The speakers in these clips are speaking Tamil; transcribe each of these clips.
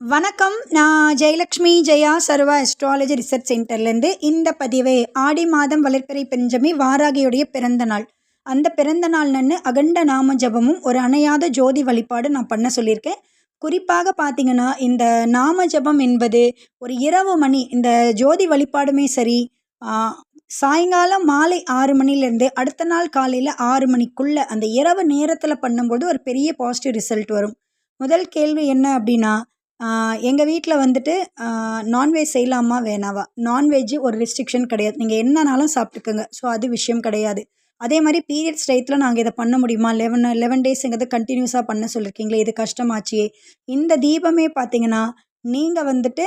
வணக்கம். நான் ஜெயலக்ஷ்மி ஜெயா சர்வா அஸ்ட்ராலஜி ரிசர்ச் சென்டர்லேருந்து இந்த பதிவை ஆடி மாதம் வளர்ப்பிறை பெஞ்சமி வாராகியுடைய பிறந்த நாள். அந்த பிறந்த நாள் நன்னு அகண்ட நாம ஜபமும் ஒரு அணையாத ஜோதி வழிபாடு நான் பண்ண சொல்லியிருக்கேன். குறிப்பாக பார்த்தீங்கன்னா இந்த நாம ஜபம் என்பது ஒரு இரவு மணி இந்த ஜோதி வழிபாடுமே சரி சாயங்காலம் மாலை ஆறு மணிலேருந்து அடுத்த நாள் காலையில் ஆறு மணிக்குள்ளே அந்த இரவு நேரத்தில் பண்ணும்போது ஒரு பெரிய பாசிட்டிவ் ரிசல்ட் வரும். முதல் கேள்வி என்ன அப்படின்னா எங்கள் வீட்டில் வந்துட்டு நான்வெஜ் செய்யலாமா வேணாவா? நான்வெஜ்ஜு ஒரு ரெஸ்ட்ரிக்ஷன் கிடையாது. நீங்கள் என்னனாலும் சாப்பிட்டுக்கோங்க. ஸோ அது விஷயம் கிடையாது. அதே மாதிரி பீரியட்ஸ் டயத்தில் நாங்கள் இதை பண்ண முடியுமா? லெவன் லெவன் டேஸுங்கிறது கண்டினியூஸாக பண்ண சொல்லியிருக்கீங்களே இது கஷ்டமாச்சியே இந்த தீபமே பார்த்தீங்கன்னா நீங்கள் வந்துட்டு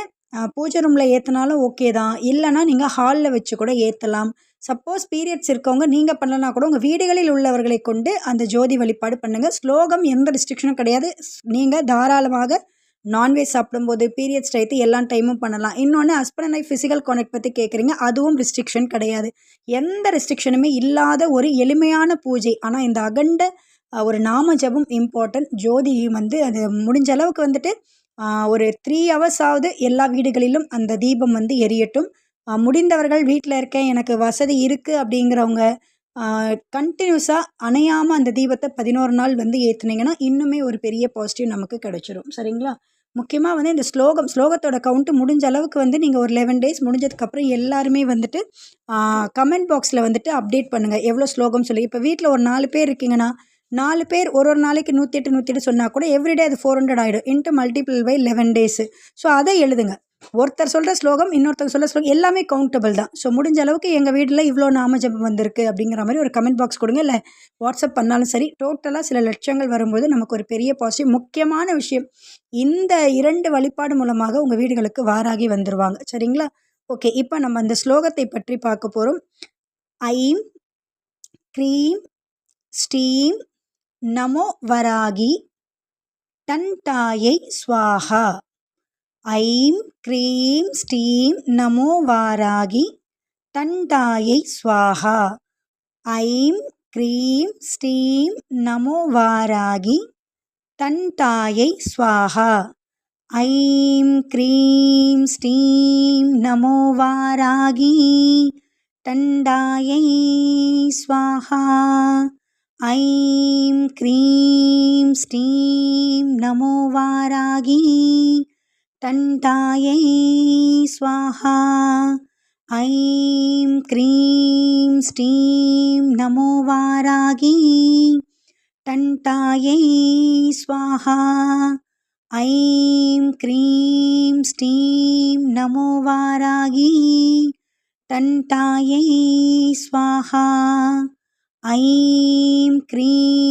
பூஜை ரூமில் ஏற்றினாலும் ஓகே தான். இல்லைனா நீங்கள் ஹாலில் வச்சு கூட ஏற்றலாம் சப்போஸ் பீரியட்ஸ் இருக்கவங்க நீங்கள் பண்ணலனா கூட உங்கள் வீடுகளில் உள்ளவர்களை கொண்டு அந்த ஜோதி வழிபாடு பண்ணுங்கள் ஸ்லோகம் எந்த ரெஸ்ட்ரிக்ஷனும் கிடையாது. நீங்கள் தாராளமாக நான்வெஜ் சாப்பிடும்போது பீரியட்ஸ் டைத்து எல்லா டைமும் பண்ணலாம். இன்னொன்று husband and wife physical connect பற்றி கேட்குறீங்க அதுவும் ரெஸ்ட்ரிக்ஷன் கிடையாது. எந்த ரெஸ்ட்ரிக்ஷனுமே இல்லாத ஒரு எளிமையான பூஜை. ஆனால் இந்த அகண்ட ஒரு நாம ஜபம் இம்பார்ட்டன்ட் ஜோதி வந்து அது முடிஞ்ச அளவுக்கு வந்துட்டு ஒரு த்ரீ ஹவர்ஸாவது எல்லா வீடுகளிலும் அந்த தீபம் வந்து எரியட்டும். முடிந்தவர்கள் வீட்டில் இருக்கேன் எனக்கு வசதி இருக்குது அப்படிங்கிறவங்க கண்டினியூஸாக அணையாமல் அந்த தீபத்தை பதினோரு நாள் வந்து ஏற்றுனீங்கன்னா இன்னுமே ஒரு பெரிய பாசிட்டிவ் நமக்கு கிடச்சிரும். சரிங்களா? முக்கியமாக வந்து இந்த ஸ்லோகம் ஸ்லோகத்தோட கவுண்ட்டு முடிஞ்ச அளவுக்கு வந்து நீங்கள் ஒரு லெவன் டேஸ் முடிஞ்சதுக்கப்புறம் எல்லாருமே வந்துட்டு கமெண்ட் பாக்ஸில் வந்துட்டு அப்டேட் பண்ணுங்கள் எவ்வளோ ஸ்லோகம் சொல்லி. இப்போ வீட்டில் ஒரு நாலு பேர் இருக்கீங்கன்னா நாலு பேர் ஒரு ஒரு நாளைக்கு நூற்றி எட்டு நூற்றி எட்டு சொன்னால் கூட எவ்ரிடே அது ஃபோர் ஹண்ட்ரட் ஆகிடும் into multiple by eleven days so அதை எழுதுங்க. ஒருத்தர் சொல்கிற ஸ்லோகம் இன்னொருத்தர் சொல்கிற ஸ்லோகம் எல்லாமே கவுண்டபிள் தான். ஸோ முடிஞ்ச அளவுக்கு எங்கள் வீட்டில் இவ்வளோ நாமஜபம் வந்திருக்கு அப்படிங்கிற மாதிரி ஒரு கமெண்ட் பாக்ஸ் கொடுங்க. இல்லை வாட்ஸ்அப் பண்ணாலும் சரி டோட்டலாக சில லட்சங்கள் வரும்போது நமக்கு ஒரு பெரிய பாசிட்டிவ் முக்கியமான விஷயம் இந்த இரண்டு வழிபாடு மூலமாக உங்கள் வீடுகளுக்கு வாராகி வந்துடுவாங்க சரிங்களா? ஓகே இப்போ நம்ம அந்த ஸ்லோகத்தை பற்றி பார்க்க போகிறோம் ஐம் க்ரீம் ஸ்டீம் நமோ வராகி டன்டாயை ஸ்வாஹா. ஐம் க்ரீம் ஸ்டீம் நமோ வாராகி தண்டாயை ஸ்வாஹா ஐம் க்ரீம் ஸ்டீம் நமோ வாராகி தண்டாயை ஸ்வாஹா ஐம் க்ரீம் ஸ்டீம் நமோ வாராகி தண்டாயை ஸ்வாஹா ஐம் க்ரீம் ஸ்டீம் நமோ வாராகி टन्टायै स्वाहा ऐं क्रीं स्टीं नमो वारागी टन्टायै स्वाहा ऐं क्रीं स्टीं नमो वारागी टन्टायै स्वाहा ऐं क्रीं